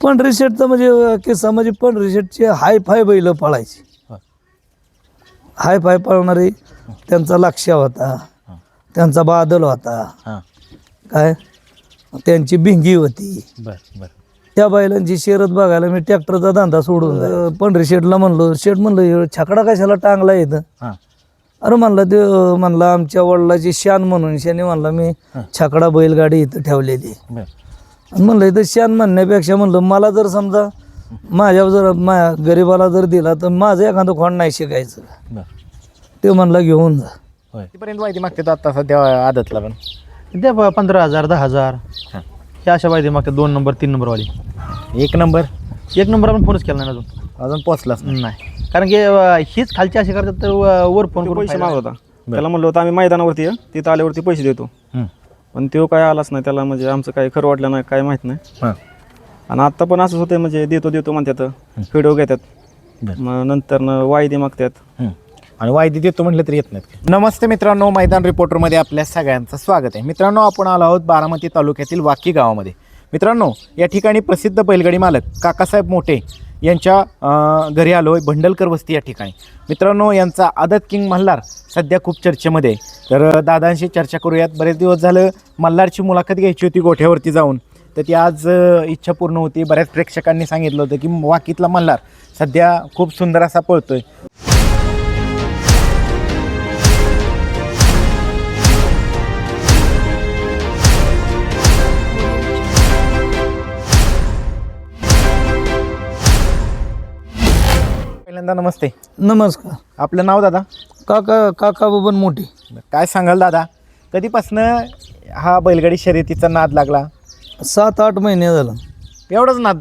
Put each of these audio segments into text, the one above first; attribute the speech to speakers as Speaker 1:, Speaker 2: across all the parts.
Speaker 1: पंढरी शेटचा म्हणजे किस्सा म्हणजे पंढरी शेटची हाय फाय बैल पळायची. हाय फाय पळणारी त्यांचा लक्ष्य होता त्यांचा बादल होता. काय? त्यांची भिंगी होती.
Speaker 2: बर बर.
Speaker 1: त्या बैलांची शर्यत बघायला मी ट्रॅक्टरचा धंदा सोडून पंढरी शेटला म्हणलो शेट म्हणलं "हे छकडा कशाला टांगला येतं अरे म्हणलं ते म्हणलं आमच्या वडिलाची शान म्हणून शाने म्हणला मी छकडा बैलगाडी इथं ठेवलेली म्हणलं इथं शान म्हणण्यापेक्षा म्हणलं मला जर समजा माझ्या जर माझ्या गरीबाला जर दिला तर माझं एखादं खोंड नाही शिकायचं. ते म्हणलं घेऊन जा.
Speaker 2: होय. कितीपर्यंत माहिती मागते आता सध्या आदतला पण.
Speaker 3: द्या बा पंधरा हजार दहा हजार.
Speaker 2: हां.
Speaker 3: हे अशा पाहिजे मागच्या दोन नंबर तीन नंबरवाली.
Speaker 2: एक नंबर?
Speaker 3: एक नंबर आपण फोनच केला नाही अजून.
Speaker 2: अजून पोचलाच नाही.
Speaker 3: नाही. कारण की अं, हीच खालची अशी करतात तर व- वर फोन
Speaker 4: तो
Speaker 3: करून
Speaker 4: पैसे
Speaker 3: फायदा
Speaker 4: मागत होता. त्याला म्हणलं होतं आम्ही मैदानावरती तिथं आल्यावरती पैसे देतो.
Speaker 2: हं.
Speaker 4: पण तो काय आलाच नाही त्याला म्हणजे आमचं काही खरं वाटलं नाही काय माहीत नाही.
Speaker 2: हां.
Speaker 4: आणि आत्ता पण असंच होतं म्हणजे देतो देतो म्हणतात व्हिडिओ घेतात
Speaker 2: बरं.
Speaker 4: मग नंतर वायदे मागतात
Speaker 2: हं. आणि वायदी देतो म्हटलं तरी येत नाहीत नमस्ते मित्रांनो मैदान रिपोर्टरमध्ये आपल्या सगळ्यांचं स्वागत आहे. मित्रांनो आपण आलो आहोत बारामती तालुक्यातील वाकी गावामध्ये. मित्रांनो या ठिकाणी प्रसिद्ध बैलगाडी मालक काकासाहेब मोठे यांच्या घरी आलो आहे भंडलकर वस्ती या ठिकाणी. मित्रांनो यांचा आदत किंग मल्हार सध्या खूप चर्चेमध्ये तर दादांशी चर्चा करूयात. बरेच दिवस झालं मल्हारची मुलाखत घ्यायची होती गोठ्यावरती जाऊन. तर ती आज इच्छा पूर्ण होती. बऱ्याच प्रेक्षकांनी सांगितलं होतं की वाकीतला मल्हार सध्या खूप सुंदर असा पळतोय. पहिल्यांदा नमस्ते.
Speaker 1: नमस्कार.
Speaker 2: आपलं नाव दादा?
Speaker 1: काका काका बबन मोठी.
Speaker 2: काय सांगाल दादा? कधीपासनं हा बैलगाडी शर्यतीचा नाद लागला?
Speaker 1: सात आठ महिने झालं.
Speaker 2: एवढाच नाद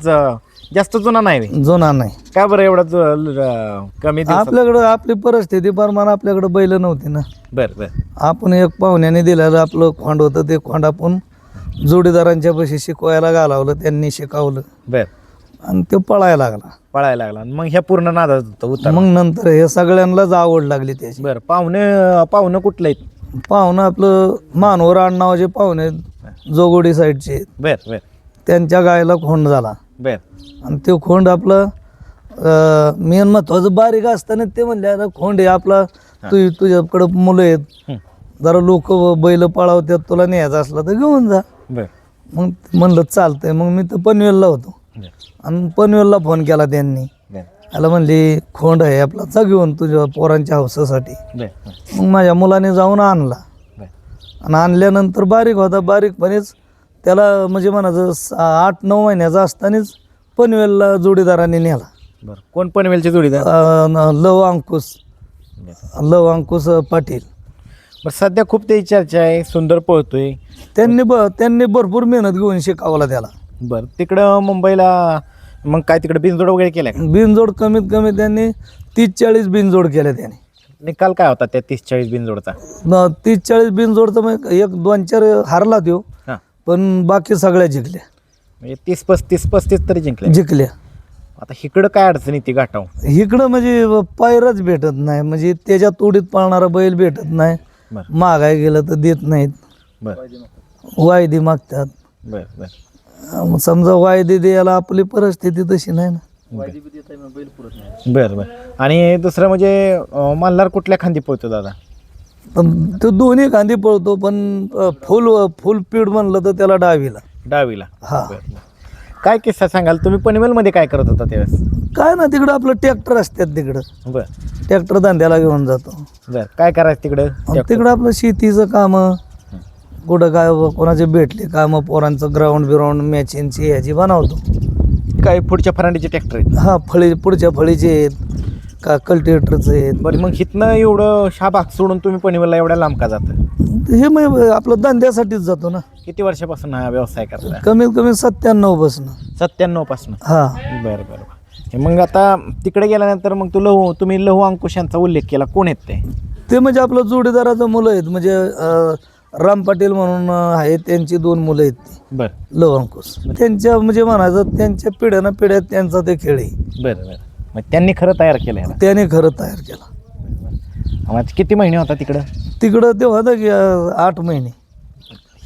Speaker 2: जास्त जुना नाही रे.
Speaker 1: जुना नाही.
Speaker 2: का बरं एवढा जु- कमी दिवसात?
Speaker 1: आपल्याकडं आपली परिस्थिती प्रमाण आपल्याकडे बैल नव्हती ना.
Speaker 2: बर बर.
Speaker 1: आपण एक पाहुण्याने दिलेलं आपलं खोंड होतं ते खोंड आपण जोडीदारांच्या पैसे शिकवायला घालावलं त्यांनी शिकवलं.
Speaker 2: बर.
Speaker 1: आणि ते पळायला लागला.
Speaker 2: पळायला लागला. आणि मग ह्या पूर्ण नादात होतं उतर.
Speaker 1: मग नंतर हे सगळ्यांनाच आवड लागली त्याची.
Speaker 2: बर पाहुणे पाहुणं कुठलं आहेत?
Speaker 1: पाहुणं आपलं मानवर नावाचे पाहुणे जोगोडी साईडचे. आहेत.
Speaker 2: बर बर.
Speaker 1: त्यांच्या गायला खोंड झाला.
Speaker 2: बर.
Speaker 1: आणि ते खोंड आपलं मेन महत्वाचं बारीक असताना ते म्हणले आता खोंड आहे आपला. तू तुझ्याकडं मुलं आहेत.
Speaker 2: हं.
Speaker 1: जरा लोक बैल पळावतात तुला न्यायचं असलं तर घेऊन जा.
Speaker 2: बर.
Speaker 1: मग म्हणलं चालतंय. मग मी तर पनवेलला होतो.
Speaker 2: बर.
Speaker 1: आणि पनवेलला फोन केला त्यांनी. त्याला म्हणली खोंड आहे आपला जा घेऊन तुझ्या पोरांच्या हौसासाठी. मग माझ्या मुलाने जाऊन आणला. आणि आणल्यानंतर बारीक होता बारीकपणेच त्याला म्हणजे म्हणायचं आठ नऊ महिन्याचा असतानाच पनवेलला जोडीदाराने नेला.
Speaker 2: बर. कोण पनवेलचे जोडीदार?
Speaker 1: अं, लव अंकुश. लव अंकुश पाटील.
Speaker 2: बर सध्या खूप त्याची चर्चा आहे सुंदर पळतोय.
Speaker 1: त्यांनी ब त्यांनी भरपूर मेहनत घेऊन शिकवला त्याला.
Speaker 2: बर तिकडं मुंबईला मग काय तिकडं बिनजोड वगैरे केलाय का?
Speaker 1: बिनजोड कमीत कमी त्यांनी तीस चाळीस बिनजोड केल्या त्याने.
Speaker 2: निकाल काय होता त्या तीस चाळीस बिनजोडचा?
Speaker 1: न- तीस चाळीस बिनजोड तर मग एक दोन चार हारला
Speaker 2: हां.
Speaker 1: पण बाकी सगळ्या जिंकल्या.
Speaker 2: म्हणजे तीस पस्तीस पस्तीस तरी जिंकले
Speaker 1: जिंकल्या.
Speaker 2: आता इकडं काय अडचण येते गाठाव
Speaker 1: इकडं म्हणजे पायरच भेटत नाही. म्हणजे त्याच्या तोडीत पाळणारा बैल भेटत नाही.
Speaker 2: बर.
Speaker 1: मागाय गेलं तर देत नाहीत.
Speaker 2: बर.
Speaker 1: वायदी मागतात.
Speaker 2: बर बर.
Speaker 1: समजा वायदी द्यायला आपली परिस्थिती तशी नाही ना.
Speaker 2: बर बर. आणि दुसरं म्हणजे अं, मल्हार कुठल्या खांदी पोहतो दादा?
Speaker 1: पण तो दोन्ही कांदी पळतो पण अं, फुल फुल पीड म्हणलं तर त्याला डावीला.
Speaker 2: डावीला.
Speaker 1: हा.
Speaker 2: बर बर. काय किस्सा सांगाल? तुम्ही पनवेलमध्ये काय करत होता त्यावेळेस?
Speaker 1: काय ना तिकडं आपलं ट्रॅक्टर असतात तिकडं.
Speaker 2: बर.
Speaker 1: ट्रॅक्टर धंद्याला घेऊन जातो.
Speaker 2: बर काय करायचं तिकडं?
Speaker 1: आणि तिकडं आपलं शेतीचं काम. कुठं काय कोणाचे भेटले काम पोरांचं ग्राउंड बिराउंड मॅचिंगची ह्याची बनवतो.
Speaker 2: काय पुढच्या फरांडीचे ट्रॅक्टर आहेत.
Speaker 1: हा फळी पुढच्या फळीचे आहेत का कल्टिवेटरचे आहेत.
Speaker 2: बरं मग हिथनं एवढं शाबाग सोडून तुम्ही पनवेलला एवढ्या लांब का जातं?
Speaker 1: हे मग आपलं धंद्यासाठीच जातो ना.
Speaker 2: किती वर्षापासून हा व्यवसाय करता
Speaker 1: कमीत कमी
Speaker 2: सत्त्याण्णवपासून. सत्त्याण्णवपासून?
Speaker 1: हा.
Speaker 2: बरं बरं मग आता तिकडे गेल्यानंतर मग तू लहू तुम्ही लहू अंकुश यांचा उल्लेख केला. कोण आहेत ते?
Speaker 1: ते म्हणजे आपलं जोडीदाराचं मुलं आहेत. म्हणजे अं, राम पाटील म्हणून अं, आहेत त्यांची दोन मुलं आहेत ती.
Speaker 2: बरं.
Speaker 1: लव अंकुश त्यांच्या म्हणजे म्हणायचं त्यांच्या पिढ्यानं पिढ्यात त्यांचा ते खेळ आहे.
Speaker 2: बरं बरं. मग त्यांनी खरं तयार केलं ह्याला
Speaker 1: त्याने खरं तयार केला.
Speaker 2: मग किती महिने होता तिकडं?
Speaker 1: तिकडं ते होतं की अं, आठ महिने.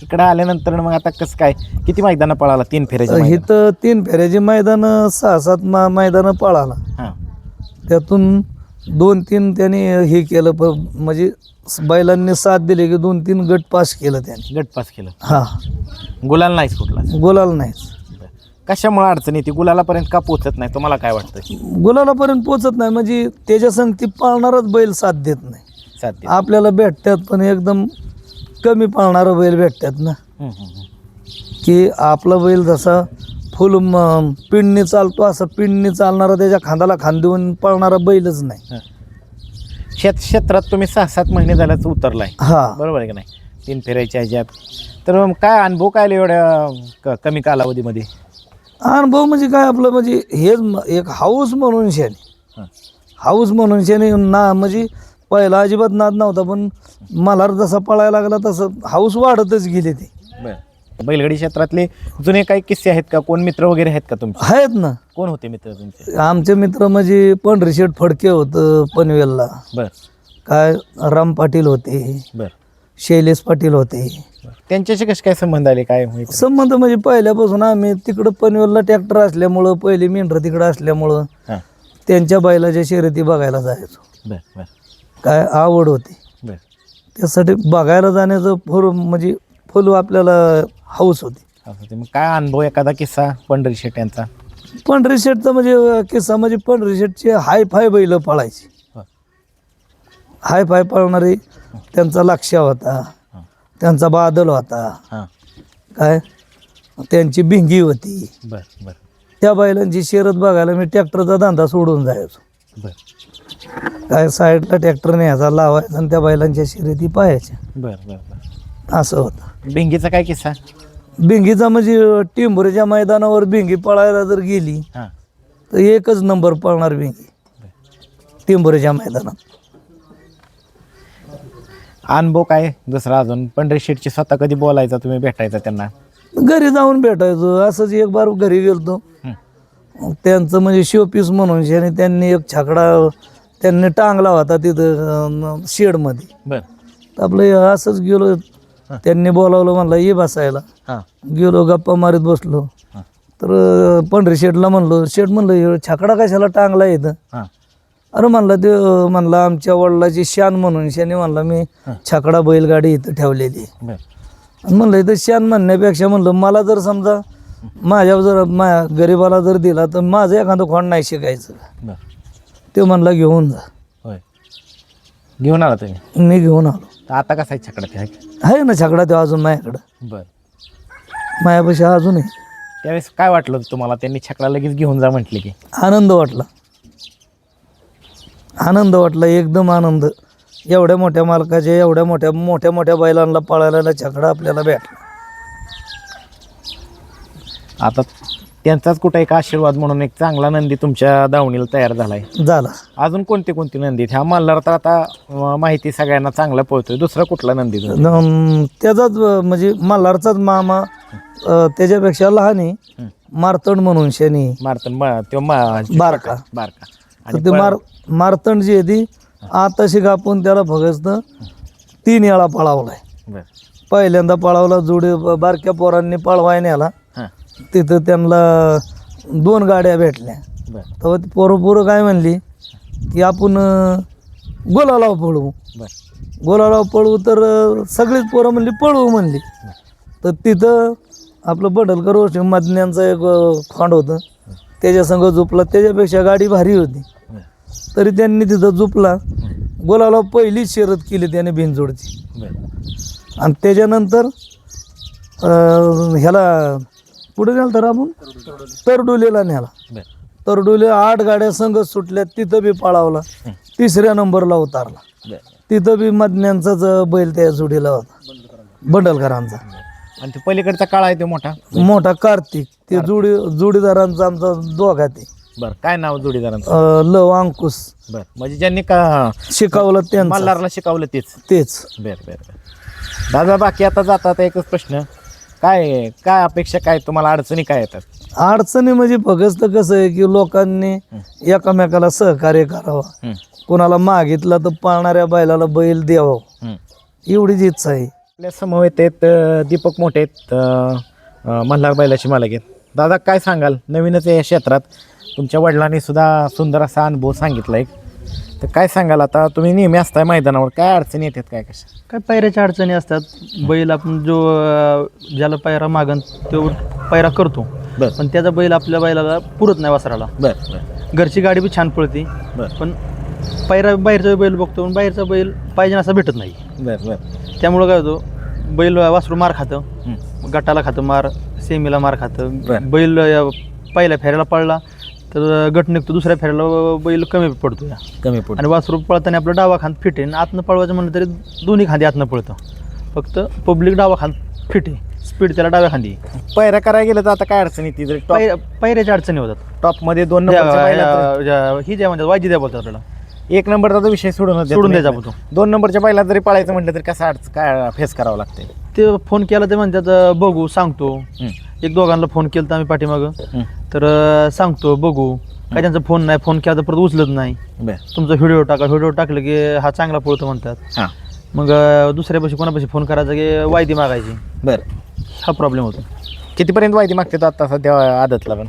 Speaker 2: इकडे आल्यानंतर मग आता कसं काय? किती मैदानं पळाला? तीन फेऱ्याच्या
Speaker 1: इथं तीन फेऱ्याची मैदान सहा सात मैदानं पळाला.
Speaker 2: हां.
Speaker 1: त्यातून दोन तीन त्यांनी हे केलं प म्हणजे बैलांनी साथ दिली की दोन तीन गट पास केलं त्याने.
Speaker 2: गट पास केलं.
Speaker 1: हा.
Speaker 2: गुलाल नाहीच कुठला.
Speaker 1: गुलाल नाहीच.
Speaker 2: कशामुळे अडचण येते? गुलालापर्यंत का पोचत नाही? तुम्हाला काय वाटतं?
Speaker 1: गुलालापर्यंत पोचत नाही म्हणजे त्याच्या संग ती पाळणारच बैल साथ देत नाही.
Speaker 2: साध्य
Speaker 1: आपल्याला भेटतात पण एकदम कमी पाळणारं बैल भेटतात ना.
Speaker 2: हम्म, हम्म, हम्म.
Speaker 1: की आपला बैल जसा फुल म- पिंडनी चालतो असं पिंडनी चालणारा त्याच्या खांदाला खांद देऊन पळणारा बैलच नाही.
Speaker 2: शेत क्षेत्रात तुम्ही सहा सात महिने झाल्याच उतरलाय.
Speaker 1: हा.
Speaker 2: बरोबर आहे की नाही? तीन फेऱ्याच्या ह्याच्यात. तर मग काय अनुभव काय आले एवढ्या क- कमी कालावधीमध्ये?
Speaker 1: अनुभव म्हणजे काय आपलं म्हणजे हेच म- एक हाऊस म्हणून
Speaker 2: हां.
Speaker 1: हाऊस म्हणून शेने ना म्हणजे पहिला अजिबात नाद नव्हता पण मला जसा पळायला लागला तसं हाऊस वाढतच गेले ते.
Speaker 2: बरं. बैलगाडी क्षेत्रातले जुने काही किस्से आहेत का? कोण मित्र वगैरे आहेत का तुमचे?
Speaker 1: आहेत ना.
Speaker 2: कोण होते मित्र तुमचे?
Speaker 1: आमचे मित्र म्हणजे पंढरी शेठ फडके होतं पनवेलला.
Speaker 2: बर.
Speaker 1: काय राम पाटील होते.
Speaker 2: बर.
Speaker 1: शैलेश पाटील होते.
Speaker 2: त्यांच्याशी कसे काय संबंध आले? काय माहिती?
Speaker 1: संबंध म्हणजे पहिल्यापासून आम्ही तिकडं पनवेलला ट्रॅक्टर असल्यामुळं पहिले मेंढरं तिकडं असल्यामुळं
Speaker 2: हां.
Speaker 1: त्यांच्या बैलाच्या शर्यती बघायला जायचो.
Speaker 2: बर बर.
Speaker 1: काय आवड होती.
Speaker 2: बर.
Speaker 1: त्यासाठी बघायला जाण्याचं फुल म्हणजे फुल आपल्याला हाऊस होती.
Speaker 2: असं ते मग काय अनुभव एखादा किस्सा पंढरी शेट यांचा?
Speaker 1: पंढरी शेटचा म्हणजे किस्सा म्हणजे पंढरी शेटची हाय फाय बैल पळायची.
Speaker 2: हो.
Speaker 1: हाय फाय पळणारी त्यांचा लक्ष होता.
Speaker 2: हां.
Speaker 1: त्यांचा बादल होता.
Speaker 2: हां.
Speaker 1: काय? त्यांची भिंगी होती.
Speaker 2: बर बर.
Speaker 1: त्या बैलांची शर्यत बघायला मी ट्रॅक्टरचा धंदा सोडून जायचो.
Speaker 2: बर.
Speaker 1: काय साईडला ट्रॅक्टर न्यायचा लावायचा आणि त्या बैलांच्या शर्यती पाहायच्या.
Speaker 2: बर बर बर.
Speaker 1: असं होतं.
Speaker 2: भिंगीचा काय किस्सा?
Speaker 1: भिंगीचा म्हणजे टिंभुरीच्या मैदानावर भिंगी पळायला जर गेली
Speaker 2: हां.
Speaker 1: तर एकच नंबर पळणार भिंगी. टिंभुरीच्या मैदानात.
Speaker 2: अनुभव काय दुसरा अजून? पंढरी शेटची स्वतः कधी बोलायचा तुम्ही भेटायचा त्यांना?
Speaker 1: घरी जाऊन भेटायचो. असंच एक बार घरी गेलतो.
Speaker 2: हं.
Speaker 1: त्यांचं म्हणजे शोपीस म्हणून आणि त्यांनी एक छाकडा त्यांनी टांगला होता तिथं शेडमध्ये.
Speaker 2: बर.
Speaker 1: तर आपलं हे असंच गेलो त्यांनी बोलावलं म्हणलं ये बसायला. गेलो गप्पा मारीत बसलो. तर पंढरी शेठला म्हणलो शेठ म्हणलं छाकडा कशाला टांगला इथं? अरे म्हणलं ते म्हणलं आमच्या वडिलाची शान म्हणून शाने म्हणला मी छाकडा बैलगाडी इथं ठेवलेली म्हणलं इथं शान म्हणण्यापेक्षा म्हणलं मला जर समजा माझ्या जर माझ्या गरिबाला जर दिला तर माझं एखादं खोंड नाही शिकायचं. ते म्हणला घेऊन जा.
Speaker 2: घेऊन आला तुम्ही?
Speaker 1: मी घेऊन आलो.
Speaker 2: तर आता कसा आहे छकडा ते
Speaker 1: आहे ना छाकडा ते अजून माझ्याकडं.
Speaker 2: बर.
Speaker 1: माझ्यापाशी अजून आहे.
Speaker 2: त्यावेळेस काय वाटलं होतं तुम्हाला? त्यांनी छकडा लगेच घेऊन जा म्हटले की.
Speaker 1: आनंद वाटला. आनंद वाटला एकदम आनंद. एवढ्या मोठ्या मालकाच्या एवढ्या मोठ्या मोठ्या मोठ्या बैलांना पळायला छकडा आपल्याला भेटला.
Speaker 2: आता त्यांचाच कुठं एक आशीर्वाद म्हणून एक चांगला नंदी तुमच्या दावणीला तयार झालाय.
Speaker 1: झाला.
Speaker 2: अजून कोणते कोणते नंदी आहेत? ह्या मल्हार तर आता अं, माहिती सगळ्यांना चांगला पळतोय. दुसरा कुठला नंदी
Speaker 1: त्याचाच अं, म्हणजे मल्हारचाच मामा अं, त्याच्यापेक्षा लहान आहे. मारतंड म्हणून शनी.
Speaker 2: मारतन मा- त्यो मा-
Speaker 1: बारका.
Speaker 2: बारका.
Speaker 1: तर ते मार मारतंड जी आहे ती आताशी कापून त्याला फक्त तीन वेळा पळावलाय.
Speaker 2: बर.
Speaker 1: पहिल्यांदा पळावला जोडी बारक्या पोरांनी पळवाय न्याला
Speaker 2: हां.
Speaker 1: तिथं त्यांना दोन गाड्या भेटल्या.
Speaker 2: बर.
Speaker 1: तेव्हा ती पोरं पोरं काय म्हणली की आपण अं, गोलालाव पळवू.
Speaker 2: बर.
Speaker 1: गोलालाव पळवू तर अं, सगळीच पोरं म्हणली पळवू म्हणली. तर तिथं आपलं बडलकर वशिम मधन्यांचं एक अं, खोंड होतं. त्याच्या संग झोपला. त्याच्यापेक्षा गाडी भारी होती.
Speaker 2: बर.
Speaker 1: तरी त्यांनी तिथं झोपला. गोलालाव पहिलीच शर्यत केली त्याने बिनजोडची.
Speaker 2: बर.
Speaker 1: आणि त्याच्यानंतर अं, ह्याला पुढे गेलं तर आपण तरडोलीला न्याला.
Speaker 2: बर.
Speaker 1: तरडोली आठ गाड्या संघ सुटल्या तिथं बी पळावला. तिसऱ्या नंबरला उतारला. तिथं बी मधन्यांचाच बैल त्या जोडीला होता. बंडलकरांचा.
Speaker 2: आणि ते पलीकडचा काळ आहे तो मोठा?
Speaker 1: मोठा कार्तिक. ते जोडी जोडीदारांचा आमचा दोघा ते.
Speaker 2: बर. काय नाव जोडीदारांचं?
Speaker 1: लव अंकुश.
Speaker 2: बर. म्हणजे ज्यांनी का
Speaker 1: शिकवलं त्यांचं.
Speaker 2: मल्हारला शिकवलं तेच.
Speaker 1: तेच.
Speaker 2: बर बर दादा बाकी आता जाता आता एकच प्रश्न. काय काय अपेक्षा काय तुम्हाला अडचणी काय येतात?
Speaker 1: अडचणी म्हणजे फक्त कसं आहे की लोकांनी एकामेकाला सहकार्य करावं. कोणाला मागितला तर पाळणाऱ्या बैलाला बैल द्यावं. एवढीच इच्छा आहे.
Speaker 2: आपल्या समवेत आहेत अ, दीपक मोठे आहेत अ, मल्हार बैलाची मालक आहेत. दादा काय सांगाल? नवीनच आहे या क्षेत्रात. तुमच्या वडिलांनी सुद्धा सुंदर असा अनुभव सांगितला एक. तर काय सांगाल आता? तुम्ही नेहमी असताय मैदानावर. काय अडचणी येतात काय कशा?
Speaker 3: काय पायऱ्याच्या अडचणी असतात. बैल आपण जो अं, ज्याला पायरा मागन तो पायरा करतो.
Speaker 2: बर.
Speaker 3: पण त्याचा बैल आपल्या बैलाला पुरत नाही वासराला.
Speaker 2: बर बर.
Speaker 3: घरची गाडी बी छान पळते.
Speaker 2: बर.
Speaker 3: पण पायरा बाहेरचा बैल बघतो पण बाहेरचा बैल पाहिजे असा भेटत नाही.
Speaker 2: बर बर.
Speaker 3: त्यामुळं काय होतं बैल वासरू मार खातं
Speaker 2: हं.
Speaker 3: गटाला खातं मार सेमीला मार खातं.
Speaker 2: बरं.
Speaker 3: बैल अं, पहिल्या फेऱ्याला पळला तर गट निघतो दुसऱ्या फेऱ्याला बैल कमी पडतो या.
Speaker 2: कमी पुढे
Speaker 3: आणि वासरू पळताना आपलं डावा खांद फिट आहे. आणि आतनं पळवायचं म्हणलं तरी दोन्ही खांदी आतनं पळतं. फक्त पब्लिक डावा खांद फिट आहे. स्पीड त्याला डाव्या खांदी.
Speaker 2: पैरा करायला गेलं तर आता काय अडचण येते जर टॉप
Speaker 3: पायऱ्याच्या अडचणी होतात.
Speaker 2: टॉपमध्ये दोन
Speaker 3: ही ज्या म्हणतात वाजी द्या बोलतात आपल्याला.
Speaker 2: एक नंबरचा तर विषय सोडून
Speaker 3: सोडून. द्यायचा आपण
Speaker 2: दोन नंबरच्या बैलात जरी पळायचं म्हटलं तरी कसं अडचण काय फेस करावं लागते
Speaker 3: ते फोन केला ते म्हणतात बघू सांगतो. एक दोघांना फोन केला तर आम्ही पाठीमागं. तर अं, सांगतो बघू. काय त्यांचा फोन नाही फोन केला तर परत उचलत नाही.
Speaker 2: बर.
Speaker 3: तुमचा व्हिडिओ टाका व्हिडिओ टाकलं की हा चांगला पळतो म्हणतात.
Speaker 2: हां.
Speaker 3: मग अं, दुसऱ्यापाशी कोणापाशी फोन करायचा की वायदी मागायची?
Speaker 2: बर.
Speaker 3: हा प्रॉब्लेम होतो.
Speaker 2: कितीपर्यंत वायदी मागते तो आता सध्या आदतला पण?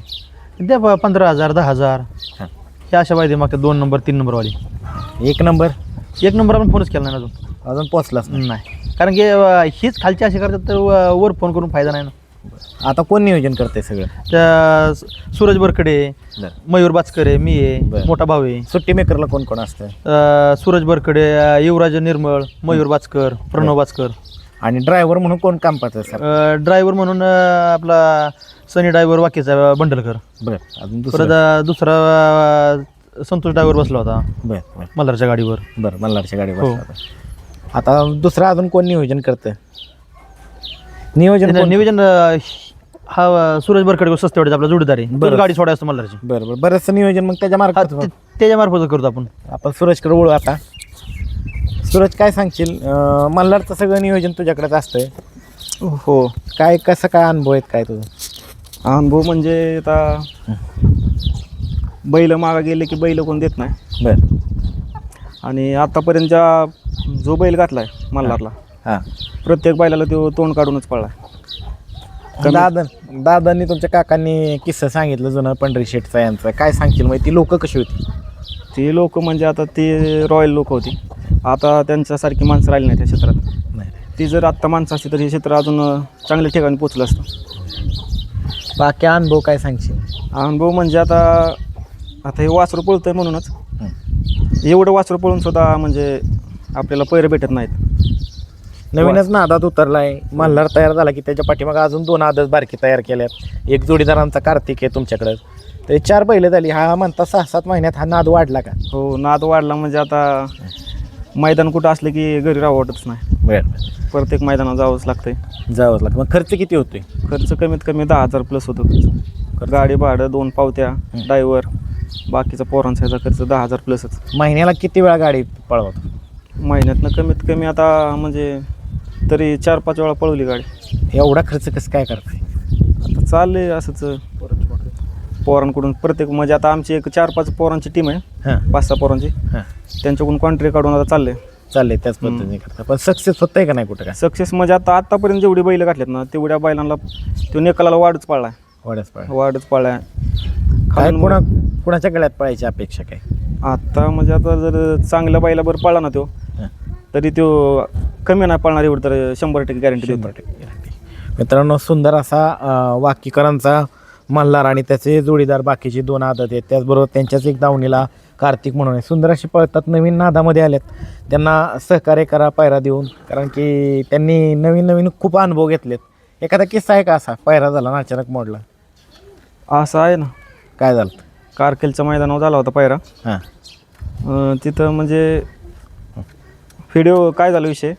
Speaker 3: द्या बा पंधरा हजार दहा हजार.
Speaker 2: हां.
Speaker 3: हे अशा वायदे मागतात दोन नंबर तीन नंबरवाली.
Speaker 2: एक नंबर?
Speaker 3: एक नंबर आपण फोनच केला नाही अजून.
Speaker 2: अजून पोचलाच नाही.
Speaker 3: नाही. कारण की अं, हीच खालची अशी करतात तर व- वर फोन करून फायदा नाही ना.
Speaker 2: आता कोण नियोजन करते सगळं?
Speaker 3: त्या स- सूरज बरकडे
Speaker 2: बर.
Speaker 3: मयूर बाचकरे मी
Speaker 2: बरं.
Speaker 3: आहे मोठा भाऊ आहे.
Speaker 2: सुट्टी मेकरला कोण कोण असतं
Speaker 3: अं, सूरज बरकडे अं, युवराज निर्मळ मयूर बाचकर प्रणव बाचकर.
Speaker 2: आणि ड्रायव्हर म्हणून कोण काम पाहतं सर?
Speaker 3: ड्रायव्हर म्हणून अं, आपला सनी ड्रायव्हर वाकीचा बंडलकर.
Speaker 2: बर अजून
Speaker 3: परत
Speaker 2: दुसरं
Speaker 3: अं, दुसरा अं, संतोष ड्रायव्हर बसला होता.
Speaker 2: बर बर.
Speaker 3: मल्हारच्या गाडीवर.
Speaker 2: बर मल्हारच्या गाडीवर
Speaker 3: हो.
Speaker 2: बसला होता. आता दुसरं अजून कोण नियोजन करतं? नियोजन कोण-
Speaker 3: नियोजन अं, हा अं, सूरज बरकडे सस्तेवाडीचा आपला जोडीदार आहे.
Speaker 2: बरं.
Speaker 3: गाडी सोडाय असतो मल्हारची.
Speaker 2: बरं बरं. बरंचसं नियोजन मग त्याच्या
Speaker 3: हा,
Speaker 2: मार्फत
Speaker 3: ते- त्याच्यामार्फत करतो आपण.
Speaker 2: आपण सूरजकडे वळू आता. सूरज काय सांगशील? अं, मल्हारचं सगळं नियोजन तुझ्याकडेच असतंय.
Speaker 4: हो.
Speaker 2: काय कसं काय अनुभव आहेत काय तुझं?
Speaker 4: अनुभव म्हणजे आता बैल मागा गेले की बैल कोण देत नाही.
Speaker 2: बर.
Speaker 4: आणि आतापर्यंत ज्या जो बैल घातलाय मल्हारला
Speaker 2: हां.
Speaker 4: प्रत्येक बैलाला तो तोंड काढूनच पळला
Speaker 2: दादा दादांनी तुमच्या काकांनी किस्सा सांगितलं जुनं पंढरी शेठचा यांचा. काय सांगशील मग? ती लोक कशी होती?
Speaker 4: ते लोक म्हणजे आता ते रॉयल लोक होती. आता त्यांच्यासारखी माणसं राहिली नाही त्या क्षेत्रात.
Speaker 2: नाही.
Speaker 4: ती जर आत्ता माणसं असती तर हे क्षेत्र अजून चांगल्या ठिकाणी पोचलं असतं.
Speaker 2: बाकी अनुभव काय सांगशील?
Speaker 4: अनुभव म्हणजे आता आता हे वासरू पळतंय म्हणूनच. एवढं वासरू पळून सुद्धा म्हणजे आपल्याला पैर भेटत नाहीत.
Speaker 2: नवीनच नादात उतरलाय. मल्हार तयार झाला की त्याच्या पाठीमागे अजून दोन आदत बारकी तयार केल्यात. एक जोडीदारांचा कार्तिक आहे तुमच्याकडं. तर चार बैल झाली. हा म्हणता सहा सात महिन्यात हा नाद वाढला का?
Speaker 4: हो नाद वाढला म्हणजे आता मैदान कुठं असलं की घरी राहावं वाटतच नाही.
Speaker 2: बरं.
Speaker 4: प्रत्येक मैदानात जावंच लागतंय.
Speaker 2: जावंच लागतं मग खर्च किती होतोय?
Speaker 4: खर्च कमीत कमी दहा हजार प्लस होतो गाडी भाडं दोन पावत्या ड्रायव्हर बाकीचा पोरांचा ह्याचा खर्च दहा हजार प्लसच
Speaker 2: महिन्याला किती वेळा गाडी पळवतो
Speaker 4: महिन्यातनं कमीत कमी आता म्हणजे तरी चार पाच वेळा पळवली गाडी.
Speaker 2: एवढा खर्च कसं काय करताय?
Speaker 4: आता चाललंय असंच. पोरांकडून प्रत्येक म्हणजे आता आमची एक चार पाच पोरांची टीम आहे.
Speaker 2: हां.
Speaker 4: पाच सहा पोरांची.
Speaker 2: हां.
Speaker 4: त्यांच्याकडून कॉन्ट्री काढून आता चाललंय.
Speaker 2: चाललंय त्याच पद्धतीने करता पण सक्सेस होतंय का नाही कुठं काय?
Speaker 4: सक्सेस म्हणजे आता आतापर्यंत जेवढी बैल घातल्यात ना तेवढ्या बैलांना तो निकालाला वाढच पाळलाय.
Speaker 2: वाढच पळ
Speaker 4: वाढच पाळलाय.
Speaker 2: काय कुणा कुणाच्या गळ्यात पळायची अपेक्षा काय?
Speaker 4: आता म्हणजे आता जर चांगल्या बैला बरं पळला ना तो तरी तो कमी नाही पळणार एवढं तर शंभर टक्के गॅरंटी
Speaker 2: शंभर टक्के guarantee. मित्रांनो सुंदर असा वाकीकरांचा मल्हार आणि त्याचे जोडीदार बाकीचे दोन आदत आहेत. त्याचबरोबर त्यांच्याच एक दावणीला कार्तिक म्हणून आहे. सुंदर अशी पळतात. नवीन नादामध्ये आलेत त्यांना सहकार्य करा पायरा देऊन. कारण की त्यांनी नवीन नवीन खूप अनुभव घेतलेत. एखादा किस्सा आहे का असा? पायरा झाला ना अचानक मोडला.
Speaker 4: असं आहे ना.
Speaker 2: काय झालं?
Speaker 4: कारकेलच्या मैदानावर झाला होता पायरा.
Speaker 2: हां.
Speaker 4: अं, तिथं म्हणजे व्हिडिओ काय झाला विषय?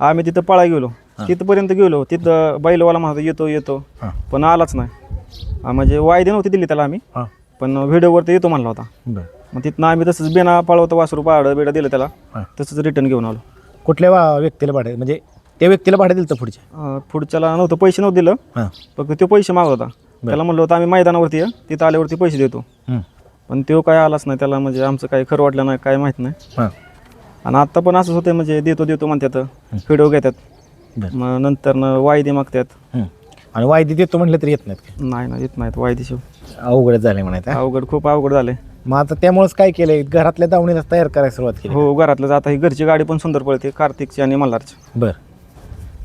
Speaker 4: आम्ही तिथं पळा गेलो. तिथपर्यंत गेलो. तिथं बैलवाला म्हणतो येतो येतो.
Speaker 2: हां.
Speaker 4: पण आलाच नाही. आ, म्हणजे वायदे नव्हती दिली त्याला आम्ही.
Speaker 2: हां.
Speaker 4: पण व्हिडिओवरती येतो म्हणला होता.
Speaker 2: बरं.
Speaker 4: मग तिथनं आम्ही तसंच बेना पळवतो वासरू पाडं बेडा दिलं त्याला.
Speaker 2: हां.
Speaker 4: तसंच रिटर्न घेऊन आलो.
Speaker 2: कुठल्या वा- व्यक्तीला भाडे म्हणजे त्या व्यक्तीला भाडे दिलं तर पुढच्या?
Speaker 4: अं, पुढच्याला नव्हतं पैसे नव्हतं दिलं.
Speaker 2: हां.
Speaker 4: फक्त तो पैसे मागत होता. त्याला म्हणलं होतं आम्ही मैदानावरती तिथं आल्यावरती पैसे देतो.
Speaker 2: हं.
Speaker 4: पण तो काय आलाच नाही त्याला म्हणजे आमचं काही खरं वाटलं नाही काय माहीत नाही.
Speaker 2: हां.
Speaker 4: आणि आत्ता पण असंच होतं म्हणजे देतो देतो म्हणतात व्हिडिओ घेतात.
Speaker 2: बरं.
Speaker 4: मग नंतर वायदे मागतात.
Speaker 2: हं. आणि वायदी देतो म्हटलं तरी येत नाहीत?
Speaker 4: नाही ना येत नाहीत वायदे शिव
Speaker 2: अवघडच झाले म्हणायचं?
Speaker 4: अवघड खूप अवघड झाले
Speaker 2: मग आता त्यामुळेच काय केलंय? घरातल्या दावणीला तयार करायला सुरुवात केली
Speaker 4: हो घरातलं आता ही घरची गाडी पण सुंदर पळते कार्तिकची आणि मल्हारची.
Speaker 2: बर.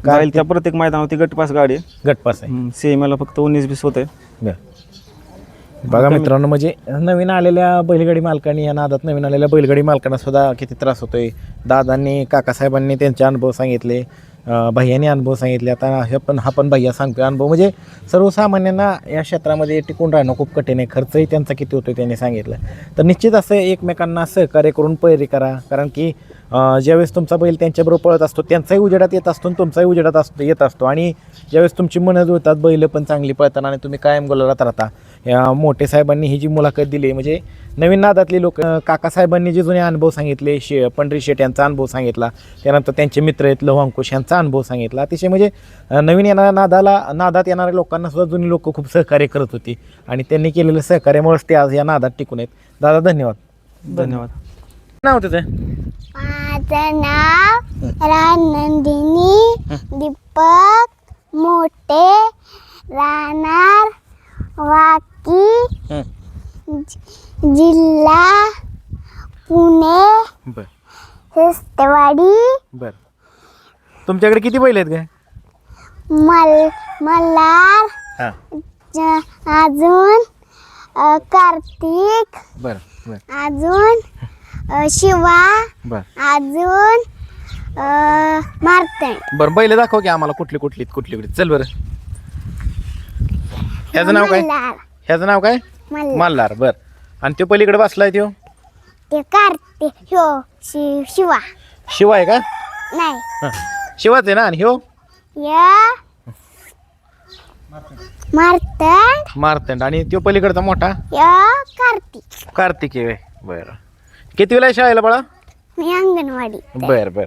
Speaker 4: जाईल त्या प्रत्येक मैदानावरती गटपास गाडी. आहे.
Speaker 2: गटपास आहे
Speaker 4: सीएमएला फक्त उन्नीस बीस होते.
Speaker 2: बर. बघा मित्रांनो म्हणजे नवीन आलेल्या बैलगाडी मालकांनी या नादात नवीन आलेल्या बैलगाडी मालकांना सुद्धा किती त्रास होतोय. दादांनी काकासाहेबांनी त्यांचे अनुभव सांगितले. भैयाने अनुभव सांगितले. आता हे पण हा पण भैया सांगतोय अनुभव. म्हणजे सर्वसामान्यांना या क्षेत्रामध्ये टिकून राहणं खूप कठीण आहे. खर्चही त्यांचा किती होतो त्यांनी सांगितलं. तर निश्चित असं एकमेकांना सहकार्य करून पैरी करा. कारण की ज्यावेळेस तुमचा बैल त्यांच्याबरोबर पळत असतो त्यांचाही उजेडात येत असतो आणि तुमचाही उजेडात असतो येत असतो. आणि ज्यावेळेस तुमची मनं जुळतात बैल पण चांगली पळताना आणि तुम्ही कायम गोलात राहता. या मोठे साहेबांनी ही जी मुलाखत दिली म्हणजे नवीन नादातले लोक काकासाहेबांनी जे जुने अनुभव सांगितले शे पंढरी शेट यांचा अनुभव सांगितला त्यानंतर त्यांचे मित्र आहेत लव अंकुश यांचा अनुभव सांगितला. अतिशय म्हणजे नवीन येणाऱ्या नादाला नादात येणाऱ्या लोकांना सुद्धा जुनी लोक खूप सहकार्य करत होती आणि त्यांनी केलेलं सहकार्यामुळेच ते आज या नादात टिकून आहेत. दादा धन्यवाद.
Speaker 4: धन्यवाद.
Speaker 2: नाव त्याचं?
Speaker 5: माझं नाव रानंदिनी दीपक मोठे राहणार वाकी
Speaker 2: हं.
Speaker 5: जिल्हा पुणे
Speaker 2: बर. बर. तुमच्याकडे किती बैल आहेत काय
Speaker 5: मल मल्हार
Speaker 2: हां.
Speaker 5: ज- अजून अ, कार्तिक
Speaker 2: बर बर.
Speaker 5: अजून अ, शिवा
Speaker 2: बर.
Speaker 5: अजून अ, मार्तंड
Speaker 2: बरं बैल दाखव की आम्हाला कुठली कुठली कुठली कुठली. चल बरं. ह्याचं नाव काय? ह्याचं नाव काय?
Speaker 5: मल्हार.
Speaker 2: मल्हार बर. आणि तो पलीकडे बसलाय तो
Speaker 5: ते कार्तिक ह्यो शि शिवा.
Speaker 2: शिवा आहे का?
Speaker 5: नाही.
Speaker 2: हं. शिवाच आहे ना? आणि ह्यो?
Speaker 5: या मार्तंड.
Speaker 2: मारतंड. आणि तो पलीकडचा मोठा?
Speaker 5: या कार्तिक.
Speaker 2: कार्तिक आहे बरं. किती वेळा शाळेला बाळा?
Speaker 5: मी अंगणवाडी.
Speaker 2: बर बर.